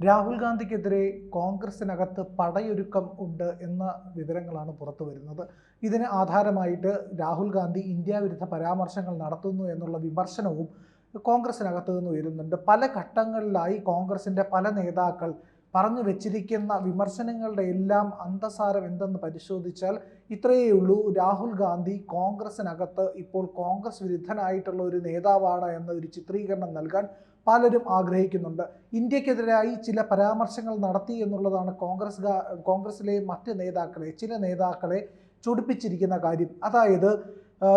രാഹുൽ ഗാന്ധിക്കെതിരെ കോൺഗ്രസിനകത്ത് പടയൊരുക്കം ഉണ്ട് എന്ന വിവരങ്ങളാണ് പുറത്തു വരുന്നത്. ഇതിന് ആധാരമായിട്ട് രാഹുൽ ഗാന്ധി ഇന്ത്യ വിരുദ്ധ പരാമർശങ്ങൾ നടത്തുന്നു എന്നുള്ള വിമർശനവും കോൺഗ്രസിനകത്ത് നിന്ന് ഉയരുന്നുണ്ട്. പല ഘട്ടങ്ങളിലായി കോൺഗ്രസിന്റെ പല നേതാക്കൾ പറഞ്ഞു വെച്ചിരിക്കുന്ന വിമർശനങ്ങളുടെ എല്ലാം അന്തസാരം എന്തെന്ന് പരിശോധിച്ചാൽ ഇത്രയേ ഉള്ളൂ രാഹുൽ ഗാന്ധി കോൺഗ്രസിനകത്ത് ഇപ്പോൾ കോൺഗ്രസ് വിരുദ്ധനായിട്ടുള്ള ഒരു നേതാവാണ് എന്ന ഒരു ചിത്രീകരണം നൽകാൻ പലരും ആഗ്രഹിക്കുന്നുണ്ട്. ഇന്ത്യക്കെതിരായി ചില പരാമർശങ്ങൾ നടത്തി എന്നുള്ളതാണ് കോൺഗ്രസ് കോൺഗ്രസിലെ മറ്റ് നേതാക്കളെ ചില നേതാക്കളെ ചൊടിപ്പിച്ചിരിക്കുന്ന കാര്യം. അതായത്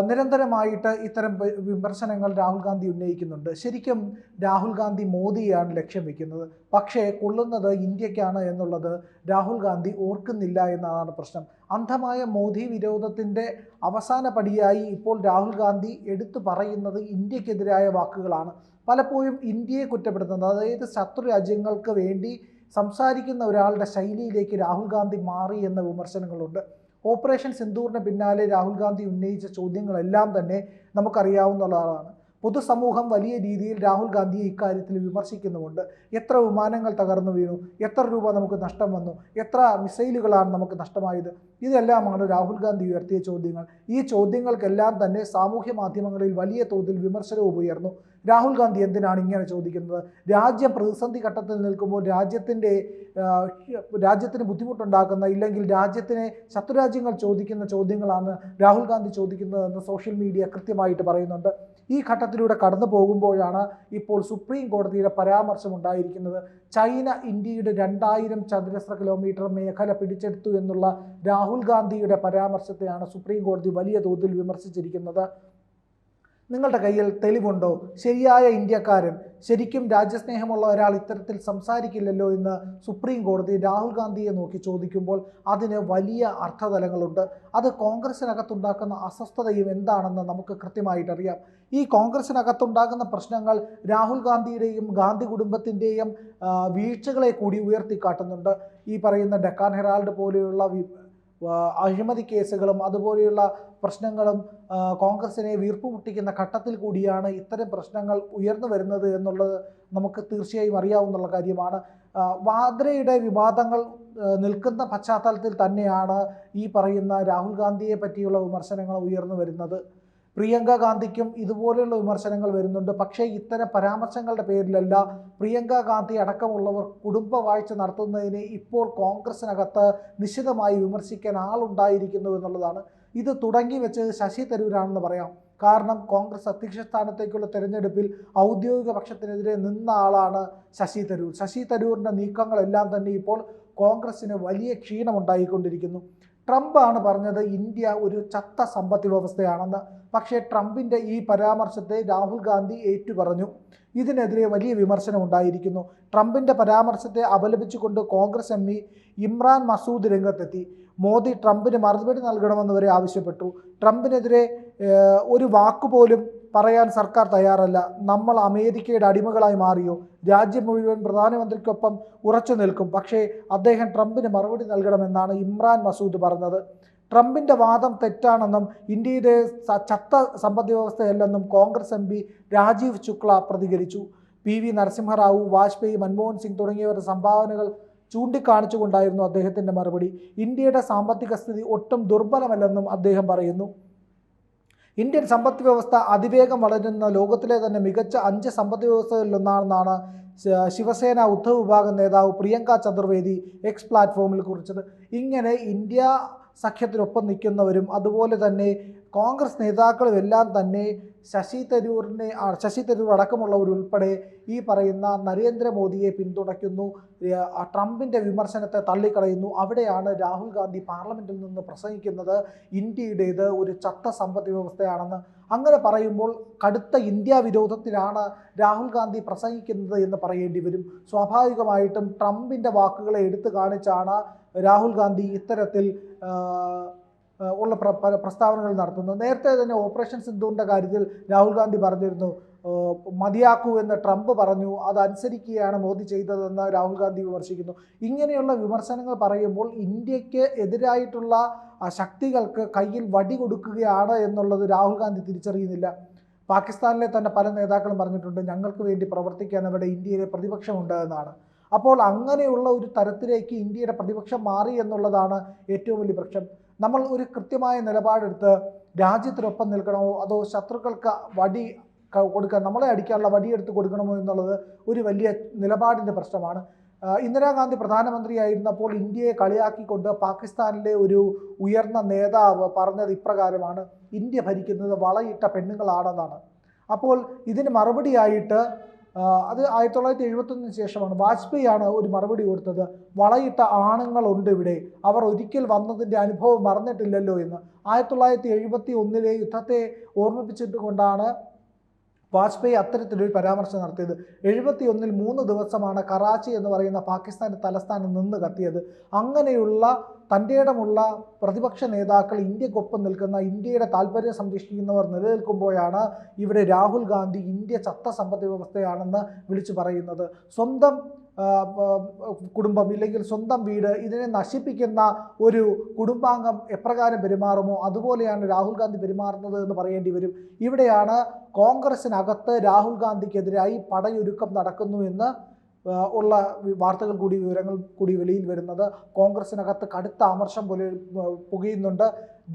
നിരന്തരമായിട്ട് ഇത്തരം വിമർശനങ്ങൾ രാഹുൽ ഗാന്ധി ഉന്നയിക്കുന്നുണ്ട്. ശരിക്കും രാഹുൽ ഗാന്ധി മോദിയാണ് ലക്ഷ്യം വെക്കുന്നത്. പക്ഷേ കൊള്ളുന്നത് ഇന്ത്യക്കാണ് എന്നുള്ളത് രാഹുൽ ഗാന്ധി ഓർക്കുന്നില്ല എന്നതാണ് പ്രശ്നം. അന്ധമായ മോദി വിരോധത്തിന്റെ അവസാന പടിയായി ഇപ്പോൾ രാഹുൽ ഗാന്ധി എടുത്തു പറയുന്നത് ഇന്ത്യക്കെതിരായ വാക്കുകളാണ്. പലപ്പോഴും ഇന്ത്യയെ കുറ്റപ്പെടുത്തുന്നത്. അതായത് ശത്രു രാജ്യങ്ങൾക്ക് വേണ്ടി സംസാരിക്കുന്ന ഒരാളുടെ ശൈലിയിലേക്ക് രാഹുൽ ഗാന്ധി മാറി എന്ന വിമർശനങ്ങളുണ്ട്. ഓപ്പറേഷൻ സിന്ദൂറിന് പിന്നാലെ രാഹുൽ ഗാന്ധി ഉന്നയിച്ച ചോദ്യങ്ങളെല്ലാം തന്നെ നമുക്കറിയാവുന്നതാണ് പൊതുസമൂഹം വലിയ രീതിയിൽ രാഹുൽ ഗാന്ധിയെ ഇക്കാര്യത്തിൽ വിമർശിക്കുന്നുമുണ്ട്. എത്ര വിമാനങ്ങൾ തകർന്നു വീണു എത്ര രൂപ നമുക്ക് നഷ്ടം വന്നു എത്ര മിസൈലുകളാണ് നമുക്ക് നഷ്ടമായത്? ഇതെല്ലാമാണ് രാഹുൽ ഗാന്ധി ഉയർത്തിയ ചോദ്യങ്ങൾ. ഈ ചോദ്യങ്ങൾക്കെല്ലാം തന്നെ സാമൂഹ്യ മാധ്യമങ്ങളിൽ വലിയ തോതിൽ വിമർശനവും ഉയർന്നു. രാഹുൽ ഗാന്ധി എന്തിനാണ് ഇങ്ങനെ ചോദിക്കുന്നത്? രാജ്യം പ്രതിസന്ധി ഘട്ടത്തിൽ നിൽക്കുമ്പോൾ രാജ്യത്തിന്റെ രാജ്യത്തിന് ബുദ്ധിമുട്ടുണ്ടാക്കുന്ന ഇല്ലെങ്കിൽ രാജ്യത്തിനെ ശത്രുരാജ്യങ്ങൾ ചോദിക്കുന്ന ചോദ്യങ്ങളാണ് രാഹുൽ ഗാന്ധി ചോദിക്കുന്നതെന്ന് സോഷ്യൽ മീഡിയ കൃത്യമായിട്ട് പറയുന്നുണ്ട്. ഈ ഘട്ടത്തിലൂടെ കടന്നു പോകുമ്പോഴാണ് ഇപ്പോൾ സുപ്രീം കോടതിയുടെ പരാമർശം ഉണ്ടായിരിക്കുന്നത് ചൈന ഇന്ത്യയുടെ രണ്ടായിരം ചതുരശ്ര കിലോമീറ്റർ മേഖല പിടിച്ചെടുത്തു എന്നുള്ള രാഹുൽ ഗാന്ധിയുടെ പരാമർശത്തെയാണ് സുപ്രീം കോടതി വലിയ തോതിൽ വിമർശിച്ചിരിക്കുന്നത്. നിങ്ങളുടെ കയ്യിൽ തെളിവുണ്ടോ? ശരിയായ ഇന്ത്യക്കാരൻ ശരിക്കും രാജ്യസ്നേഹമുള്ള ഒരാൾ ഇത്തരത്തിൽ സംസാരിക്കില്ലല്ലോ എന്ന് സുപ്രീം കോടതി രാഹുൽ ഗാന്ധിയെ നോക്കി ചോദിക്കുമ്പോൾ അതിന് വലിയ അർത്ഥതലങ്ങളുണ്ട്. അത് കോൺഗ്രസിനകത്തുണ്ടാക്കുന്ന അസ്വസ്ഥതയും എന്താണെന്ന് നമുക്ക് കൃത്യമായിട്ടറിയാം. ഈ കോൺഗ്രസിനകത്തുണ്ടാകുന്ന പ്രശ്നങ്ങൾ രാഹുൽ ഗാന്ധിയുടെയും ഗാന്ധി കുടുംബത്തിന്റെയും വീഴ്ചകളെ കൂടി ഉയർത്തിക്കാട്ടുന്നുണ്ട്. ഈ പറയുന്ന ഡെക്കാൻ ഹെറാൾഡ് പോലെയുള്ള അഴിമതി കേസുകളും അതുപോലെയുള്ള പ്രശ്നങ്ങളും കോൺഗ്രസിനെ വീർപ്പ് മുട്ടിക്കുന്ന ഘട്ടത്തിൽ കൂടിയാണ് ഇത്തരം പ്രശ്നങ്ങൾ ഉയർന്നു വരുന്നത് എന്നുള്ളത് നമുക്ക് തീർച്ചയായും അറിയാവുന്ന കാര്യമാണ്. വാദ്രയുടെ വിവാദങ്ങൾ നിൽക്കുന്ന പശ്ചാത്തലത്തിൽ തന്നെയാണ് ഈ പറയുന്ന രാഹുൽ ഗാന്ധിയെ പറ്റിയുള്ള വിമർശനങ്ങൾ ഉയർന്നു വരുന്നത്. പ്രിയങ്ക ഗാന്ധിക്കും ഇതുപോലെയുള്ള വിമർശനങ്ങൾ വരുന്നുണ്ട്. പക്ഷേ ഇത്തരം പരാമർശങ്ങളുടെ പേരിലല്ല പ്രിയങ്ക ഗാന്ധി അടക്കമുള്ളവർ കുടുംബ വാഴ്ച നടത്തുന്നതിനെ ഇപ്പോൾ കോൺഗ്രസിനകത്ത് നിശിതമായി വിമർശിക്കാൻ ആളുണ്ടായിരിക്കുന്നു എന്നുള്ളതാണ്. ഇത് തുടങ്ങി വെച്ചത് ശശി തരൂരാണെന്ന് പറയാം. കാരണം കോൺഗ്രസ് അധ്യക്ഷ സ്ഥാനത്തേക്കുള്ള തെരഞ്ഞെടുപ്പിൽ ഔദ്യോഗിക പക്ഷത്തിനെതിരെ നിന്ന ആളാണ് ശശി തരൂർ. ശശി തരൂരിന്റെ നീക്കങ്ങളെല്ലാം തന്നെ ഇപ്പോൾ കോൺഗ്രസ്സിന് വലിയ ക്ഷീണമുണ്ടായിക്കൊണ്ടിരിക്കുന്നു. ട്രംപാണ് പറഞ്ഞത് ഇന്ത്യ ഒരു ചത്ത സമ്പത്ത് വ്യവസ്ഥയാണെന്ന് പക്ഷേ ട്രംപിന്റെ ഈ പരാമർശത്തെ രാഹുൽ ഗാന്ധി ഏറ്റുപറഞ്ഞു. ഇതിനെതിരെ വലിയ വിമർശനം ഉണ്ടായിരിക്കുന്നു ട്രംപിന്റെ പരാമർശത്തെ അപലപിച്ചുകൊണ്ട് കോൺഗ്രസ് എം ഇമ്രാൻ മസൂദ് രംഗത്തെത്തി. മോദി ട്രംപിന് മറുപടി നൽകണമെന്ന് വരെ ആവശ്യപ്പെട്ടു. ട്രംപിനെതിരെ ഒരു വാക്കുപോലും പറയാൻ സർക്കാർ തയ്യാറല്ല. നമ്മൾ അമേരിക്കയുടെ അടിമകളായി മാറിയോ? രാജ്യം മുഴുവൻ പ്രധാനമന്ത്രിക്കൊപ്പം ഉറച്ചു നിൽക്കും. പക്ഷേ അദ്ദേഹം ട്രംപിന് മറുപടി നൽകണമെന്നാണ് ഇമ്രാൻ മസൂദ് പറഞ്ഞത്. ട്രംപിന്റെ വാദം തെറ്റാണെന്നും ഇന്ത്യയുടെ ചത്ത സമ്പദ് വ്യവസ്ഥയല്ലെന്നും കോൺഗ്രസ് എം രാജീവ് ശുക്ല പ്രതികരിച്ചു. പി വി നരസിംഹറാവു വാജ്പേയി മൻമോഹൻ സിംഗ് തുടങ്ങിയവരുടെ സംഭാവനകൾ ചൂണ്ടിക്കാണിച്ചുകൊണ്ടായിരുന്നു അദ്ദേഹത്തിന്റെ മറുപടി. ഇന്ത്യയുടെ സാമ്പത്തിക സ്ഥിതി ഒട്ടും ദുർബലമല്ലെന്നും അദ്ദേഹം പറയുന്നു. ഇന്ത്യൻ സമ്പദ് വ്യവസ്ഥ അതിവേഗം വളരുന്ന ലോകത്തിലെ തന്നെ മികച്ച അഞ്ച് സമ്പദ് വ്യവസ്ഥകളിലൊന്നാണെന്നാണ് ശിവസേന ഉദ്ധവ് വിഭാഗം നേതാവ് പ്രിയങ്ക ചതുർവേദി എക്സ് പ്ലാറ്റ്ഫോമിൽ കുറിച്ചത്. ഇങ്ങനെ ഇന്ത്യ സഖ്യത്തിനൊപ്പം നിൽക്കുന്നവരും അതുപോലെ തന്നെ കോൺഗ്രസ് നേതാക്കളും എല്ലാം തന്നെ ശശി തരൂരിനെ ആ, ശശി തരൂർ അടക്കമുള്ളവരുൾപ്പെടെ ഈ പറയുന്ന നരേന്ദ്രമോദിയെ പിന്തുണയ്ക്കുന്നു. ട്രംപിന്റെ വിമർശനത്തെ തള്ളിക്കളയുന്നു. അവിടെയാണ് രാഹുൽ ഗാന്ധി പാർലമെന്റിൽ നിന്ന് പ്രസംഗിക്കുന്നത്. ഇന്ത്യയുടേത് ഒരു ചത്ത സമ്പദ് വ്യവസ്ഥയാണെന്ന് അങ്ങനെ പറയുമ്പോൾ കടുത്ത ഇന്ത്യ വിരോധത്തിലാണ് രാഹുൽ ഗാന്ധി പ്രസംഗിക്കുന്നത് എന്ന് പറയേണ്ടി വരും. സ്വാഭാവികമായിട്ടും ട്രംപിന്റെ വാക്കുകളെ എടുത്തു കാണിച്ചാണ് രാഹുൽ ഗാന്ധി ഇത്തരത്തിൽ ഉള്ള പ്ര പ്ര- പ്രസ്താവനകൾ നടത്തുന്നു. നേരത്തെ തന്നെ ഓപ്പറേഷൻ സിന്ധുവിന്റെ കാര്യത്തിൽ രാഹുൽ ഗാന്ധി പറഞ്ഞിരുന്നു. മതിയാക്കൂ എന്ന് ട്രംപ് പറഞ്ഞു. അതനുസരിക്കുകയാണ് മോദി ചെയ്തതെന്ന് രാഹുൽ ഗാന്ധി വിമർശിക്കുന്നു. ഇങ്ങനെയുള്ള വിമർശനങ്ങൾ പറയുമ്പോൾ ഇന്ത്യയ്ക്ക് എതിരായിട്ടുള്ള ശക്തികൾക്ക് കയ്യിൽ വടി കൊടുക്കുകയാണ് എന്നുള്ളത് രാഹുൽ ഗാന്ധി തിരിച്ചറിയുന്നില്ല. പാകിസ്ഥാനിലെ തന്നെ പല നേതാക്കളും പറഞ്ഞിട്ടുണ്ട് ഞങ്ങൾക്ക് വേണ്ടി പ്രവർത്തിക്കാൻ അവിടെ ഇന്ത്യയിലെ പ്രതിപക്ഷമുണ്ട് എന്നാണ്. അപ്പോൾ അങ്ങനെയുള്ള ഒരു തരത്തിലേക്ക് ഇന്ത്യയുടെ പ്രതിപക്ഷം മാറി എന്നുള്ളതാണ് ഏറ്റവും വലിയ പ്രശ്നം. നമ്മൾ ഒരു കൃത്യമായ നിലപാടെടുത്ത് രാജ്യത്തിനൊപ്പം നിൽക്കണമോ? അതോ ശത്രുക്കൾക്ക് വടി കൊടുക്കാൻ നമ്മളെ അടിക്കാനുള്ള വടിയെടുത്ത് കൊടുക്കണമോ എന്നുള്ളത് ഒരു വലിയ നിലപാടിന്റെ പ്രശ്നമാണ്. ഇന്ദിരാഗാന്ധി പ്രധാനമന്ത്രിയായിരുന്നപ്പോൾ ഇന്ത്യയെ കളിയാക്കിക്കൊണ്ട് പാകിസ്ഥാനിലെ ഒരു ഉയർന്ന നേതാവ് പറഞ്ഞത് ഇപ്രകാരമാണ് ഇന്ത്യ ഭരിക്കുന്നത് വളയിട്ട പെണ്ണുങ്ങളാണെന്നാണ്. അപ്പോൾ ഇതിന് മറുപടിയായിട്ട് അത് ആയിരത്തി തൊള്ളായിരത്തി എഴുപത്തൊന്നിന് ശേഷമാണ് വാജ്പേയിയാണ് ഒരു മറുപടി കൊടുത്തത്. വളയിട്ട ആണുങ്ങളുണ്ട് ഇവിടെ. അവർ ഒരിക്കൽ വന്നതിന്റെ അനുഭവം മറന്നിട്ടില്ലല്ലോ എന്ന്. ആയിരത്തി തൊള്ളായിരത്തി എഴുപത്തി ഒന്നിലെ യുദ്ധത്തെ ഓർമ്മിപ്പിച്ചിട്ട് കൊണ്ടാണ് വാജ്പേയി അത്തരത്തിലൊരു പരാമർശം നടത്തിയത്. എഴുപത്തി ഒന്നിൽ മൂന്ന് ദിവസമാണ് കറാച്ചി എന്ന് പറയുന്ന പാകിസ്ഥാന്റെ തലസ്ഥാനം നിന്ന് കത്തിയത്. അങ്ങനെയുള്ള തന്റെ ഇടമുള്ള പ്രതിപക്ഷ നേതാക്കൾ ഇന്ത്യക്കൊപ്പം നിൽക്കുന്ന ഇന്ത്യയുടെ താല്പര്യം സംരക്ഷിക്കുന്നവർ നിലനിൽക്കുമ്പോഴാണ് ഇവിടെ രാഹുൽ ഗാന്ധി ഇന്ത്യ ചത്ത സമ്പദ് വ്യവസ്ഥയാണെന്ന് വിളിച്ചു പറയുന്നത്. സ്വന്തം കുടുംബം ഇല്ലെങ്കിൽ സ്വന്തം വീട് ഇതിനെ നശിപ്പിക്കുന്ന ഒരു കുടുംബാംഗം എപ്രകാരം പെരുമാറുമോ? അതുപോലെയാണ് രാഹുൽ ഗാന്ധി പെരുമാറുന്നത് എന്ന് പറയേണ്ടി വരും. ഇവിടെയാണ് കോൺഗ്രസിനകത്ത് രാഹുൽ ഗാന്ധിക്കെതിരായി പടയൊരുക്കം നടക്കുന്നു എന്ന് ഉള്ള വാർത്തകൾ കൂടി വിവരങ്ങൾ കൂടി വെളിയിൽ വരുന്നത്. കോൺഗ്രസിനകത്ത് കടുത്ത അമർഷം പോലെ പുകയുന്നുണ്ട്.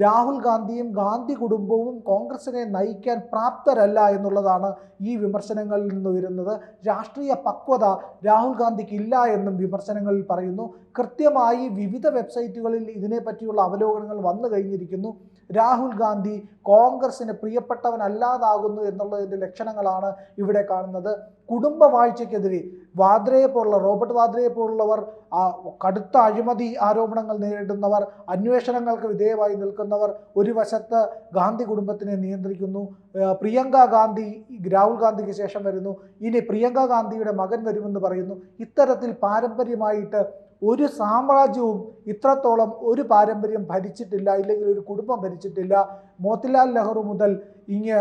രാഹുൽ ഗാന്ധിയും ഗാന്ധി കുടുംബവും കോൺഗ്രസിനെ നയിക്കാൻ പ്രാപ്തരല്ല എന്നുള്ളതാണ് ഈ വിമർശനങ്ങളിൽ നിന്ന് വരുന്നത് രാഷ്ട്രീയ പക്വത രാഹുൽ ഗാന്ധിക്ക് ഇല്ല എന്നും വിമർശനങ്ങളിൽ പറയുന്നു. കൃത്യമായി വിവിധ വെബ്സൈറ്റുകളിൽ ഇതിനെപ്പറ്റിയുള്ള അവലോകനങ്ങൾ വന്നു കഴിഞ്ഞിരിക്കുന്നു. രാഹുൽ ഗാന്ധി കോൺഗ്രസിന് പ്രിയപ്പെട്ടവനല്ലാതാകുന്നു എന്നുള്ളതിന്റെ ലക്ഷണങ്ങളാണ് ഇവിടെ കാണുന്നത്. കുടുംബ വാഴ്ചയ്ക്കെതിരെ വാദ്രയെ പോലുള്ള റോബർട്ട് വാദ്രയെ പോലുള്ളവർ കടുത്ത അഴിമതി ആരോപണങ്ങൾ നേരിടുന്നവർ അന്വേഷണങ്ങൾക്ക് വിധേയമായി നിൽക്കുന്നവർ ഒരു വശത്ത് ഗാന്ധി കുടുംബത്തിനെ നിയന്ത്രിക്കുന്നു ആ, പ്രിയങ്ക ഗാന്ധി രാഹുൽ ഗാന്ധിക്ക് ശേഷം വരുന്നു ഇനി പ്രിയങ്ക ഗാന്ധിയുടെ മകൻ വരുമെന്ന് പറയുന്നു. ഇത്തരത്തിൽ പാരമ്പര്യമായിട്ട് ഒരു സാമ്രാജ്യവും ഇത്രത്തോളം ഒരു പാരമ്പര്യം ഭരിച്ചിട്ടില്ല ഇല്ലെങ്കിൽ ഒരു കുടുംബം ഭരിച്ചിട്ടില്ല. മോത്തിലാൽ നെഹ്റു മുതൽ ഇങ്ങ്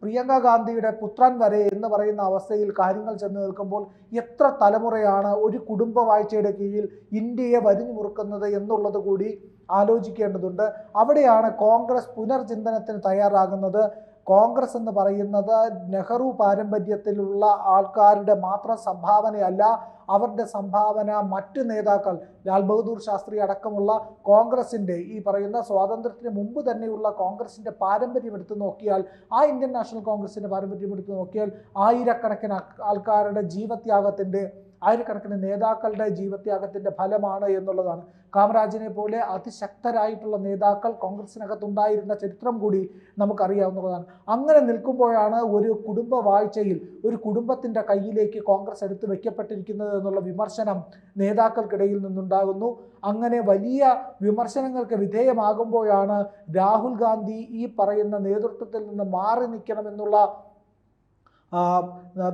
പ്രിയങ്ക ഗാന്ധിയുടെ പുത്രൻ വരെ എന്ന് പറയുന്ന അവസ്ഥയിൽ കാര്യങ്ങൾ ചെന്ന് നിൽക്കുമ്പോൾ എത്ര തലമുറയാണ് ഒരു കുടുംബ വാഴ്ചയുടെ കീഴിൽ ഇന്ത്യയെ വരിഞ്ഞു മുറുക്കുന്നത് എന്നുള്ളത് കൂടി ആലോചിക്കേണ്ടതുണ്ട്. അവിടെയാണ് കോൺഗ്രസ് പുനർചിന്തനത്തിന് തയ്യാറാകുന്നത്. കോൺഗ്രസ് എന്ന് പറയുന്നത് നെഹ്റു പാരമ്പര്യത്തിലുള്ള ആൾക്കാരുടെ മാത്രം സംഭാവനയല്ല അവരുടെ സംഭാവന മറ്റ് നേതാക്കൾ ലാൽ ബഹദൂർ ശാസ്ത്രി അടക്കമുള്ള കോൺഗ്രസിന്റെ ഈ പറയുന്ന സ്വാതന്ത്ര്യത്തിന് മുമ്പ് തന്നെയുള്ള കോൺഗ്രസിന്റെ പാരമ്പര്യം എടുത്തു നോക്കിയാൽ ആ ഇന്ത്യൻ നാഷണൽ കോൺഗ്രസിന്റെ പാരമ്പര്യം എടുത്തു നോക്കിയാൽ ആയിരക്കണക്കിന് ആൾ- ആൾക്കാരുടെ ജീവത്യാഗത്തിന്റെ ആയിരക്കണക്കിന് നേതാക്കളുടെ ജീവത്യാഗത്തിന്റെ ഫലമാണ് എന്നുള്ളതാണ്. കാമരാജിനെ പോലെ അതിശക്തരായിട്ടുള്ള നേതാക്കൾ കോൺഗ്രസിനകത്തുണ്ടായിരുന്ന ചരിത്രം കൂടി നമുക്കറിയാവുന്നതാണ്. അങ്ങനെ നിൽക്കുമ്പോഴാണ് ഒരു കുടുംബ വാഴ്ചയിൽ ഒരു കുടുംബത്തിന്റെ കയ്യിലേക്ക് കോൺഗ്രസ് എടുത്ത് വെക്കപ്പെട്ടിരിക്കുന്നത് എന്നുള്ള വിമർശനം നേതാക്കൾക്കിടയിൽ നിന്നുണ്ടാകുന്നു. അങ്ങനെ വലിയ വിമർശനങ്ങൾക്ക് വിധേയമാകുമ്പോഴാണ് രാഹുൽ ഗാന്ധി ഈ പറയുന്ന നേതൃത്വത്തിൽ നിന്ന് മാറി നിൽക്കണമെന്നുള്ള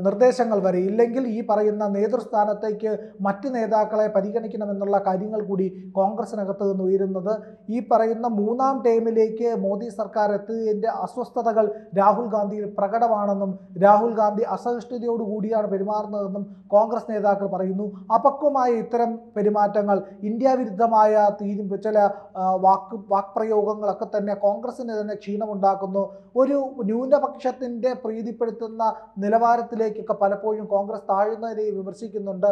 നിർദ്ദേശങ്ങൾ വരെ ഇല്ലെങ്കിൽ ഈ പറയുന്ന നേതൃസ്ഥാനത്തേക്ക് മറ്റ് നേതാക്കളെ പരിഗണിക്കണമെന്നുള്ള കാര്യങ്ങൾ കൂടി കോൺഗ്രസിനകത്ത് നിന്ന് ഉയരുന്നത്. ഈ പറയുന്ന മൂന്നാം ടൈമിലേക്ക് മോദി സർക്കാർ എത്തിയതിന്റെ അസ്വസ്ഥതകൾ രാഹുൽ ഗാന്ധിയിൽ പ്രകടമാണെന്നും രാഹുൽ ഗാന്ധി അസഹിഷ്ണുതയോടുകൂടിയാണ് പെരുമാറുന്നതെന്നും കോൺഗ്രസ് നേതാക്കൾ പറയുന്നു. അപക്വമായ ഇത്തരം പെരുമാറ്റങ്ങൾ ഇന്ത്യ വിരുദ്ധമായ തീരും ചില വാക്ക് വാക്പ്രയോഗങ്ങളൊക്കെ തന്നെ കോൺഗ്രസിന് തന്നെ ക്ഷീണമുണ്ടാക്കുന്നു. ഒരു ന്യൂനപക്ഷത്തിന്റെ പ്രീതിപ്പെടുത്തുന്ന നിലവാരത്തിലേക്കൊക്കെ പലപ്പോഴും കോൺഗ്രസ് താഴുന്നതിനെ വിമർശിക്കുന്നുണ്ട്.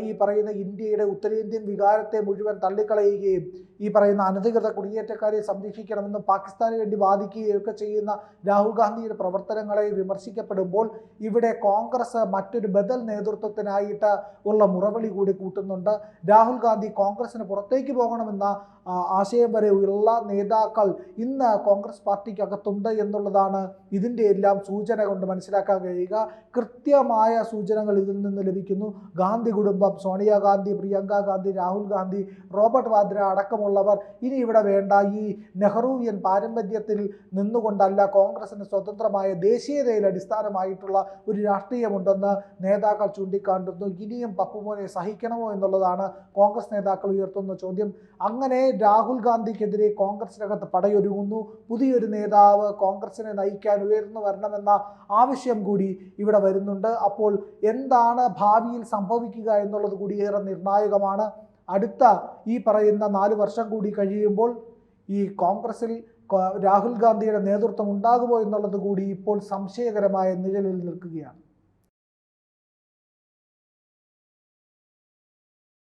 ഈ പറയുന്ന ഇന്ത്യയുടെ ഉത്തരേന്ത്യൻ വികാരത്തെ മുഴുവൻ തള്ളിക്കളയുകയും ഈ പറയുന്ന അനധികൃത കുടിയേറ്റക്കാരെ സംരക്ഷിക്കണമെന്നും പാകിസ്ഥാന് വേണ്ടി വാദിക്കുകയൊക്കെ ചെയ്യുന്ന രാഹുൽ ഗാന്ധിയുടെ പ്രവർത്തനങ്ങളെ വിമർശിക്കപ്പെടുമ്പോൾ ഇവിടെ കോൺഗ്രസ് മറ്റൊരു ബദൽ നേതൃത്വത്തിനായിട്ട് ഉള്ള മുറവിളി കൂടി കൂട്ടുന്നുണ്ട്. രാഹുൽ ഗാന്ധി കോൺഗ്രസിന് പുറത്തേക്ക് പോകണമെന്ന ആശയം വരെ ഉള്ള നേതാക്കൾ ഇന്ന് കോൺഗ്രസ് പാർട്ടിക്കകത്തുണ്ട് എന്നുള്ളതാണ് ഇതിന്റെ എല്ലാം സൂചന കൊണ്ട് മനസ്സിലാക്കാൻ കഴിയുക. കൃത്യമായ സൂചനകൾ ഇതിൽ നിന്ന് ലഭിക്കുന്നു. ഗാന്ധി കുടുംബം സോണിയാഗാന്ധി പ്രിയങ്ക ഗാന്ധി രാഹുൽ ഗാന്ധി റോബർട്ട് വാദ്ര അടക്കമുള്ളവർ ഇനി ഇവിടെ വേണ്ട. ഈ നെഹ്റുവിയൻ പാരമ്പര്യത്തിൽ നിന്നുകൊണ്ടല്ല കോൺഗ്രസിന് സ്വതന്ത്രമായ ദേശീയതയിൽ അടിസ്ഥാനമായിട്ടുള്ള ഒരു രാഷ്ട്രീയമുണ്ടെന്ന് നേതാക്കൾ ചൂണ്ടിക്കാണ്ടുന്നു. ഇനിയും പപ്പുമോനെ സഹിക്കണമോ എന്നുള്ളതാണ് കോൺഗ്രസ് നേതാക്കൾ ഉയർത്തുന്ന ചോദ്യം. അങ്ങനെ രാഹുൽ ഗാന്ധിക്കെതിരെ കോൺഗ്രസിനകത്ത് പടയൊരുങ്ങുന്നു. പുതിയൊരു നേതാവ് കോൺഗ്രസിനെ നയിക്കാൻ ഉയർന്നു വരണമെന്ന ആവശ്യം കൂടി ഇവിടെ വരുന്നുണ്ട്. അപ്പോൾ എന്താണ് ഭാവിയിൽ സംഭവിക്കുക എന്നുള്ളത് കൂടി ഏറെ നിർണായകമാണ്. അടുത്ത ഈ പറയുന്ന നാല് വർഷം കൂടി കഴിയുമ്പോൾ ഈ കോൺഗ്രസിൽ രാഹുൽ ഗാന്ധിയുടെ നേതൃത്വം ഉണ്ടാകുമോ എന്നുള്ളത് കൂടി ഇപ്പോൾ സംശയകരമായ നിഴലിൽ നിൽക്കുകയാണ്.